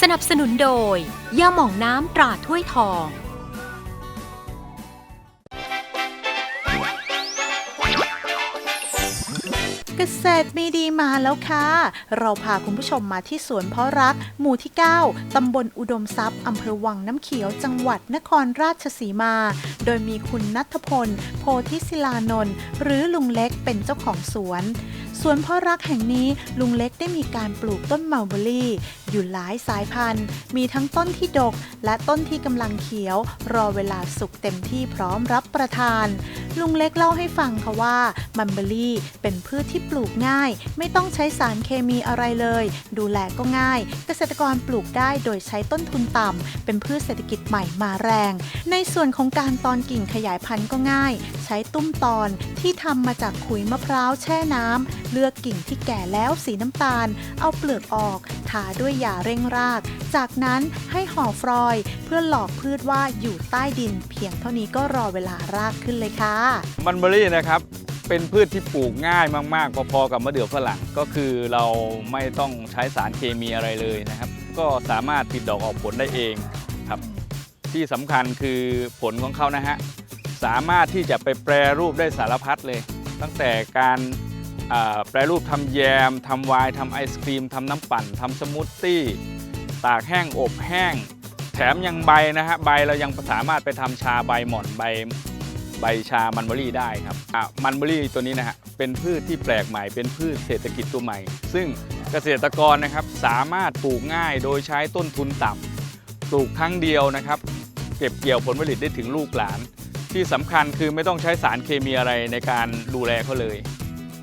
สนับสนุนโดยยาหม่องน้ำตราถ้วยทอง เกษตรมีดีมาแล้วค่ะ เราพาคุณผู้ชมมาที่สวนเพาะรัก หมู่ที่ 9 ตำบลอุดมทรัพย์อำเภอวังน้ำเขียว จังหวัดนครราชสีมา โดยมีคุณนัทพล โพธิศิลานนท์หรือลุงเล็กเป็นเจ้าของสวน สวนพ่อรักแห่งนี้ลุงเล็กได้มีการปลูกต้นเมลเบอรี่อยู่หลายสายพันธุ์ มีทั้งต้นที่ดก และต้นที่กำลังเขียว รอเวลาสุกเต็มที่พร้อมรับประทาน ลุงเล็กเล่าให้ฟังค่ะว่ามัลเบอรี่เป็นพืชที่ปลูกง่าย ไม่ต้องใช้สารเคมีอะไรเลย ดูแลก็ง่าย เกษตรกรปลูกได้โดยใช้ต้นทุนต่ำเป็นพืชเศรษฐกิจใหม่มาแรง ในส่วนของการตอนกิ่งขยายพันธุ์ก็ง่าย ใช้ตุ้มตอนที่ทำมาจากขุยมะพร้าวแช่น้ำเลือกกิ่งที่แก่แล้วสีน้ำตาล เอาเปลือกออก ทาด้วยยาเร่งราก จากนั้นให้ห่อฟรอยเพื่อหลอกพืชว่าอยู่ใต้ดิน เพียงเท่านี้ก็รอเวลารากขึ้นเลยค่ะ มันเบอรี่นะครับเป็นพืชที่ปลูกง่ายมาก ๆ พอๆกับมะเดื่อฝรั่งก็คือเราไม่ต้องใช้สารเคมีอะไรเลยนะครับ ก็สามารถติดดอกออกผลได้เองครับ ที่สำคัญคือผลของเขานะฮะสามารถที่จะไปแปรรูปได้สารพัดเลย ตั้งแต่การ แปรรูปทำแยมทำไวน์ทำไอศครีมทำน้ำปั่นทำสมูทตี้ตากแห้งอบแห้ง แถมยังใบนะฮะใบเรายังสามารถไปทำชาใบหม่อนใบใบชามันเบอรี่ได้ครับอะมันเบอรี่ตัวนี้นะฮะเป็นพืชที่แปลกใหม่ เป็นพืชเศรษฐกิจตัวใหม่ ซึ่งเกษตรกรนะครับสามารถปลูกง่ายโดยใช้ต้นทุนต่ำปลูกครั้งเดียวนะครับ เก็บเกี่ยวผลผลิตได้ถึงลูกหลาน ที่สำคัญคือไม่ต้องใช้สารเคมีอะไรในการดูแลเขาเลย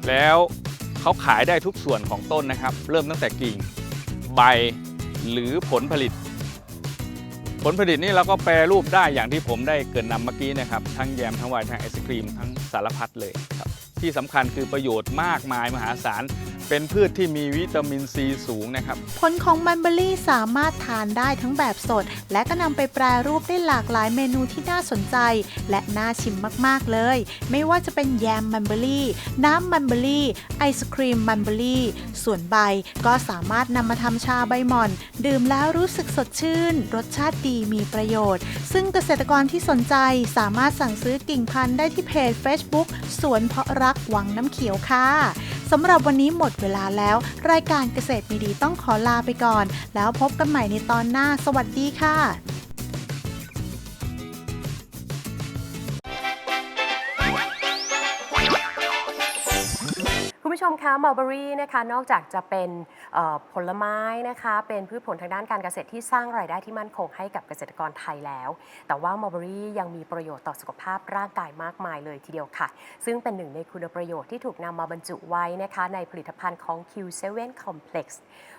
แล้วเขาขายได้ทุกส่วนของต้นนะครับ เริ่มตั้งแต่กิ่งใบหรือผลผลิต ผลผลิตนี่เราก็แปรรูปได้อย่างที่ผมได้เกินนำเมื่อกี้นะครับ ทั้งแยมทั้งไวน์ทั้งไอศครีมทั้งสารพัดเลยครับ ที่สำคัญคือประโยชน์มากมายมหาศาล เป็นพืชที่มีวิตามินซีสูงนะครับ ผลของมันเบอรี่สามารถทานได้ทั้งแบบสด และก็นำไปแปรรูปได้หลากหลายเมนูที่น่าสนใจ และน่าชิมมากๆเลย ไม่ว่าจะเป็นแยมมันเบอรี่ น้ำมันเบอรี่ ไอศครีมมันเบอรี่ ส่วนใบก็สามารถนำมาทำชาใบหม่อน ดื่มแล้วรู้สึกสดชื่น รสชาติดีมีประโยชน์ ซึ่งเกษตรกรที่สนใจสามารถสั่งซื้อกิ่งพันธุ์ได้ที่เพจ Facebook สวนเพาะรักวังน้ำเขียวค่ะสำหรับวันนี้หมดเวลาแล้ว รายการเกษตรมีดีต้องขอลาไปก่อน แล้วพบกันใหม่ในตอนหน้า สวัสดีค่ะ คุณผู้ชมคะมัลเบอรี่นะคะนอกจากจะเป็นผลไม้นะคะเป็นพืชผลทางด้านการเกษตรที่สร้างรายได้ที่มั่นคงให้กับเกษตรกรไทยแล้ว แต่ว่ามัลเบอรี่ยังมีประโยชน์ต่อสุขภาพร่างกายมากมายเลยทีเดียวค่ะ ซึ่งเป็นหนึ่งในคุณประโยชน์ที่ถูกนำมาบรรจุไว้นะคะในผลิตภัณฑ์ของ Q7 Complex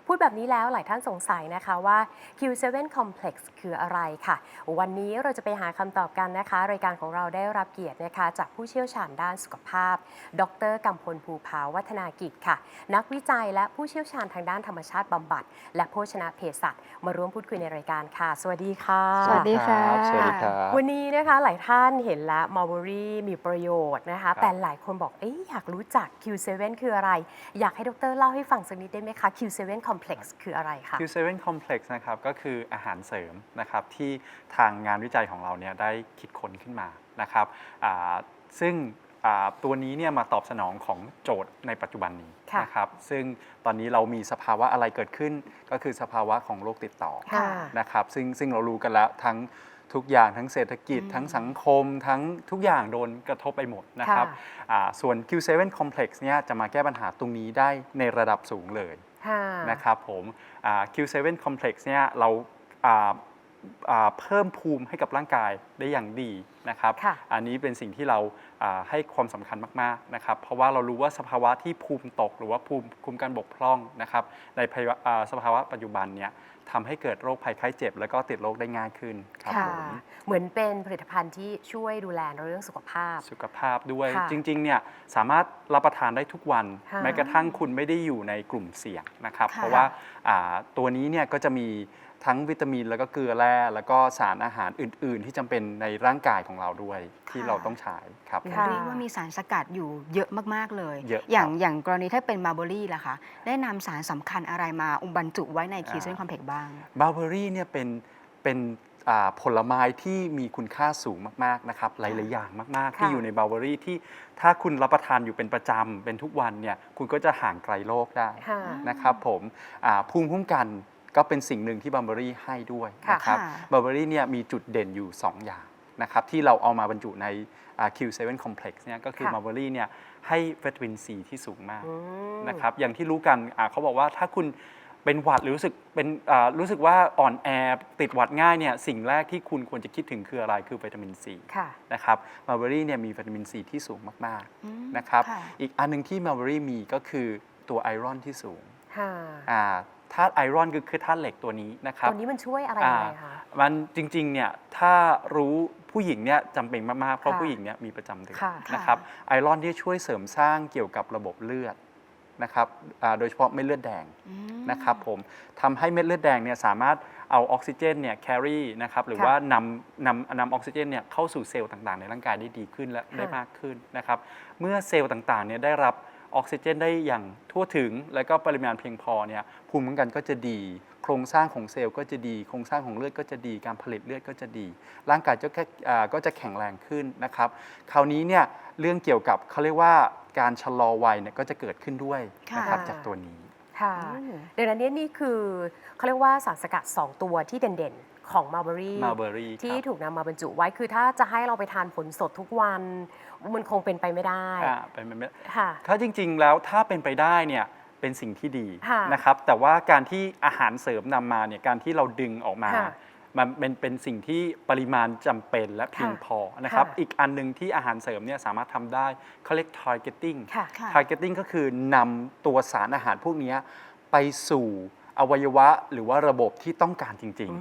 พูดแบบนี้แล้วหลายท่านสงสัยนะคะว่า Q7 Complex คืออะไรค่ะ วันนี้เราจะไปหาคำตอบกันนะคะ รายการของเราได้รับเกียรตินะคะ จากผู้เชี่ยวชาญด้านสุขภาพ ดรกำพลภูผาวัฒนากิจค่ะ นักวิจัยและผู้เชี่ยวชาญทางด้านธรรมชาติบำบัด และโภชนาเภสัชมาร่วมพูดคุยในรายการค่ะ สวัสดีค่ะ สวัสดีค่ะ สวัสดีครับวันนี้นะคะหลายท่านเห็นแล้วมัลเบอรี่มีประโยชน์นะคะครับแต่หลายคนบอกเอ๊ะอยากรู้จัก Q7 คืออะไร อยากให้ดรเล่าให้ฟังสักนิดได้ไหมคะ Q7 Complex คืออะไรคะ Q7 Complex นะครับก็คืออาหารเสริมนะครับที่ทางงานวิจัยของเราเนี่ยได้คิดค้นขึ้นมานะครับอ่าซึ่งอ่าตัวนี้เนี่ยมาตอบสนองของโจทย์ในปัจจุบันนี้ค่ะนะครับซึ่งตอนนี้เรามีสภาวะอะไรเกิดขึ้น ก็คือสภาวะของโรคติดต่อค่ะนะครับซึ่งซึ่งเรารู้กันแล้วทั้ง ทุกอย่างทั้งเศรษฐกิจอืมทั้งสังคม ทั้งทุกอย่างโดนกระทบไปหมดนะครับค่ะอ่าส่วน Q7 Complex เนี่ยจะมาแก้ปัญหาตรงนี้ได้ในระดับสูงเลยค่ะนะครับผมอ่า Q7 Complex เนี่ยเราอ่าอ่าเพิ่มภูมิให้กับร่างกายได้อย่างดี นะครับค่ะอันนี้เป็นสิ่งที่เราอ่าให้ความสำคัญมากๆนะครับ เพราะว่าเรารู้ว่าสภาวะที่ภูมิตก หรือว่าภูมิคุ้มกันบกพร่องนะครับ ในภาวะอ่าสภาวะปัจจุบันเนี่ยทำให้เกิดโรคภัยไข้เจ็บ แล้วก็ติดโรคได้ง่ายขึ้นครับค่ะผมเหมือนเป็นผลิตภัณฑ์ที่ช่วยดูแลในเรื่องสุขภาพ สุขภาพด้วยค่ะจริงๆเนี่ยสามารถรับประทานได้ทุกวันค่ะแม้กระทั่งคุณไม่ได้อยู่ในกลุ่มเสี่ยงนะครับค่ะเพราะว่าอ่าตัวนี้เนี่ยก็จะมีทั้งวิตามินแล้วก็เกลือแร่แล้วก็สารอาหารอื่น ๆ ที่จำเป็นในร่างกายของเราด้วยที่เราต้องใช้ครับค่ะเรียกว่ามีสารสกัดอยู่เยอะมากๆเลย เยอะครับอย่างอย่างกรณีถ้าเป็นมาร์เบอรี่ล่ะคะ ได้นำสารสำคัญอะไรมาอุบรรจุไว้ในคีเซนคอมเพล็กบ้าง บาเบอรี่เนี่ยเป็นเป็นอ่าผลไม้ที่มีคุณค่าสูงมากๆนะครับหลายๆอย่างมากๆค่ะที่อยู่ในบาเบอรี่ที่ถ้าคุณรับประทานอยู่เป็นประจำเป็นทุกวันเนี่ยคุณก็จะห่างไกลโรคได้ ค่ะ นะครับผมอ่าภูมิคุ้มกันก็เป็นสิ่งหนึ่งที่บัมเบอรี่ให้ด้วยค่ะนะครับค่ะ บัมเบอรี่เนี่ยมีจุดเด่นอยู่ 2 อย่าง นะครับที่เราเอามาบรรจุในอ่า Q7 Complex เนี่ยก็คือค่ะบัมเบอรี่เนี่ยให้วิตามินซีที่สูงมากอืม นะครับอย่างที่รู้กันอ่าเขาบอกว่าถ้าคุณเป็นหวัดหรือรู้สึกเป็นอ่ารู้สึกว่าอ่อนแอติดหวัดง่ายเนี่ยสิ่งแรกที่คุณควรจะคิดถึงคืออะไรคือวิตามินซีค่ะนะครับมัลเบอรี่เนี่ยมีวิตามินซีที่สูงมากอืมๆนะครับค่ะอีกอันหนึงที่มัลเบอรี่มีก็คือตัวไอรอนที่สูงค่ะอ่าธาตุไอรอนคือคือธาตุเหล็กตัวนี้นะครับ ตัวนี้มันช่วยอะไรอ่ายังไงคะ มันจริงๆ เนี่ย ถ้ารู้ ผู้หญิงเนี่ยจำเป็นมาก ๆ เพราะค่ะผู้หญิงเนี่ยมีประจำเดือนค่ะ นะครับไอรอนที่ช่วยเสริมสร้างเกี่ยวกับระบบเลือดนะครับอ่าโดยเฉพาะเม็ดเลือดแดงอืม นะครับผมทำให้เม็ดเลือดแดงเนี่ยสามารถเอาออกซิเจนเนี่ย carry นะครับหรือค่ะว่านำนำนำออกซิเจนเนี่ยเข้าสู่เซลล์ต่าง ๆ ในร่างกายได้ดีขึ้นและค่ะได้มากขึ้นนะครับเมื่อเซลล์ต่าง ๆ เนี่ยได้รับออกซิเจนได้อย่างทั่วถึง และก็ปริมาณเพียงพอเนี่ยภูมิคุ้มกันก็จะดี โครงสร้างของเซลล์ก็จะดี โครงสร้างของเลือดก็จะดี การผลิตเลือดก็จะดี ร่างกายจะแค่อ่าก็จะแข็งแรงขึ้นนะครับ คราวนี้เนี่ยเรื่องเกี่ยวกับเขาเรียกว่าการชะลอวัยเนี่ยก็จะเกิดขึ้นด้วยนะครับค่ะจากตัวนี้ค่ะอืมดังนั้นเนี่ยนี่คือเขาเรียกว่าสารสกัด 2 ตัวที่เด่นๆ ของมา l เบอรี่ Mulberry ที่ครับถูกนำมาบรรจุไว้คือถ้าจะให้เราไปทานผลสดทุกวัน มันคงเป็นไปไม่ได้อ่าเป็นไปไม่ค่ะถ้าจริงๆแล้วถ้าเป็นไปได้เนี่ย เป็นสิ่งที่ดีค่ะนะครับ แต่ว่าการที่อาหารเสริมนำมาเนี่ยการที่เราดึงออกมา ค่ะมันเป็นเป็นสิ่งที่ปริมาณจำเป็นและเพียงค่ะพอนะครับ ค่ะ อีกอันหนึ่งที่อาหารเสริมเนี่ยสามารถทำได้เขาเรียก targeting ค่ะ ค่ะ targeting ก็คือนำตัวสารอาหารพวกเนี้ยไปสู่อวัยวะหรือว่าระบบที่ต้องการจริง อื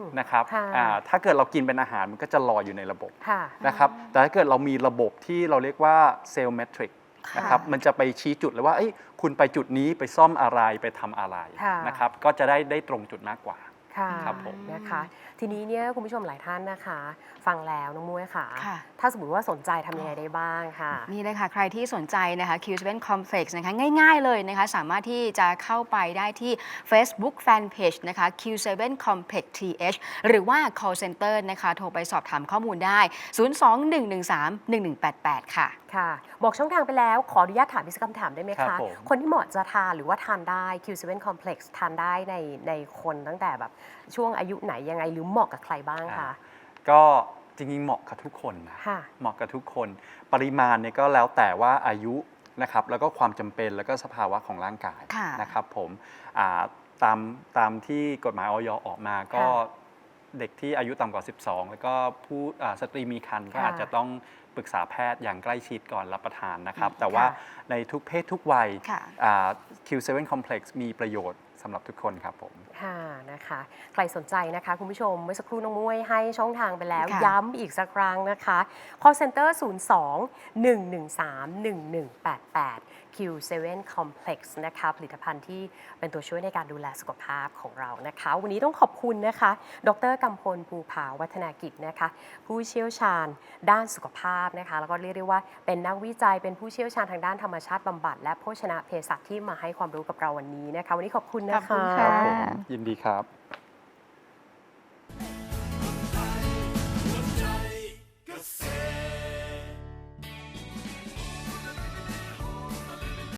ม ๆ นะครับค่ะ อ่าถ้าเกิดเรากินเป็นอาหารมันก็จะลอยอยู่ในระบบค่ะ นะครับ แต่ถ้าเกิดเรามีระบบที่เราเรียกว่าเซลล์เมทริกค่ะ นะครับมันจะไปชี้จุดเลยว่าเอ้ยคุณไปจุดนี้ไปซ่อมอะไรไปทำอะไรค่ะนะครับก็จะได้ได้ตรงจุดมากกว่า ค่ะครับผม นะคะ ทีนี้เนี่ยคุณผู้ชมหลายท่านนะคะ ฟังแล้วน้องมุ้ยค่ะ ค่ะ ถ้าสมมติว่าสนใจทำยังไงได้บ้างค่ะ นี่เลยค่ะ ใครที่สนใจนะคะ Q7 Complex นะคะง่ายๆเลยนะคะ สามารถที่จะเข้าไปได้ที่ Facebook Fanpage นะคะ Q7 Complex TH หรือว่า call center นะคะ โทรไปสอบถามข้อมูลได้ 021131188 ค่ะ ค่ะ บอกช่องทางไปแล้วขออนุญาตถามอีกสักคำถามได้ไหมครัคะ บผม คนที่เหมาะจะทานหรือว่าทานได้ Q7 Complex ทานได้ในในคนตั้งแต่แบบช่วงอายุไหนยังไงหรือเหมาะกับใครบ้างคะ ก็จริงๆเหมาะกับทุกคนนะค่ะ เหมาะกับทุกคน ปริมาณเนี่ยก็แล้วแต่ว่าอายุนะครับแล้วก็ความจำเป็นแล้วก็สภาวะของร่างกายค่ะนะครับผมอ่าตามตามที่กฎหมายออยออกมาก็ค่ะเด็กที่อายุต่ำกว่า 12 แล้วก็ผู้อ่าสตรีมีครรภ์ก็ค่ะอาจจะต้องปรึกษาแพทย์อย่างใกล้ชิดก่อนรับประทานนะครับอืมแต่ว่าค่ะในทุกเพศทุกวัยค่ะ อ่า Q7 Complex มีประโยชน์ สำหรับทุกคนครับผม ค่ะนะคะ ใครสนใจนะคะ คุณผู้ชมเมื่อสักครู่น้องมุ้ยให้ช่องทางไปแล้ว ค่ะ ย้ำอีกสักครั้งนะคะ call center 02 113 1188 Q7 Complex นะคะผลิตภัณฑ์ที่เป็นตัวช่วยในการดูแลสุขภาพของเรานะคะ วันนี้ต้องขอบคุณนะคะ ดรกำพลภูผาวัฒนากิจนะคะ ผู้เชี่ยวชาญด้านสุขภาพนะคะ แล้วก็เรียกได้ว่าเป็นนักวิจัยเป็นผู้เชี่ยวชาญทางด้านธรรมชาติบำบัดและโภชนะเภสัชที่มาให้ความรู้กับเราวันนี้นะคะ วันนี้ขอบคุณนะคะขอบคุณค่ะยินดีครับ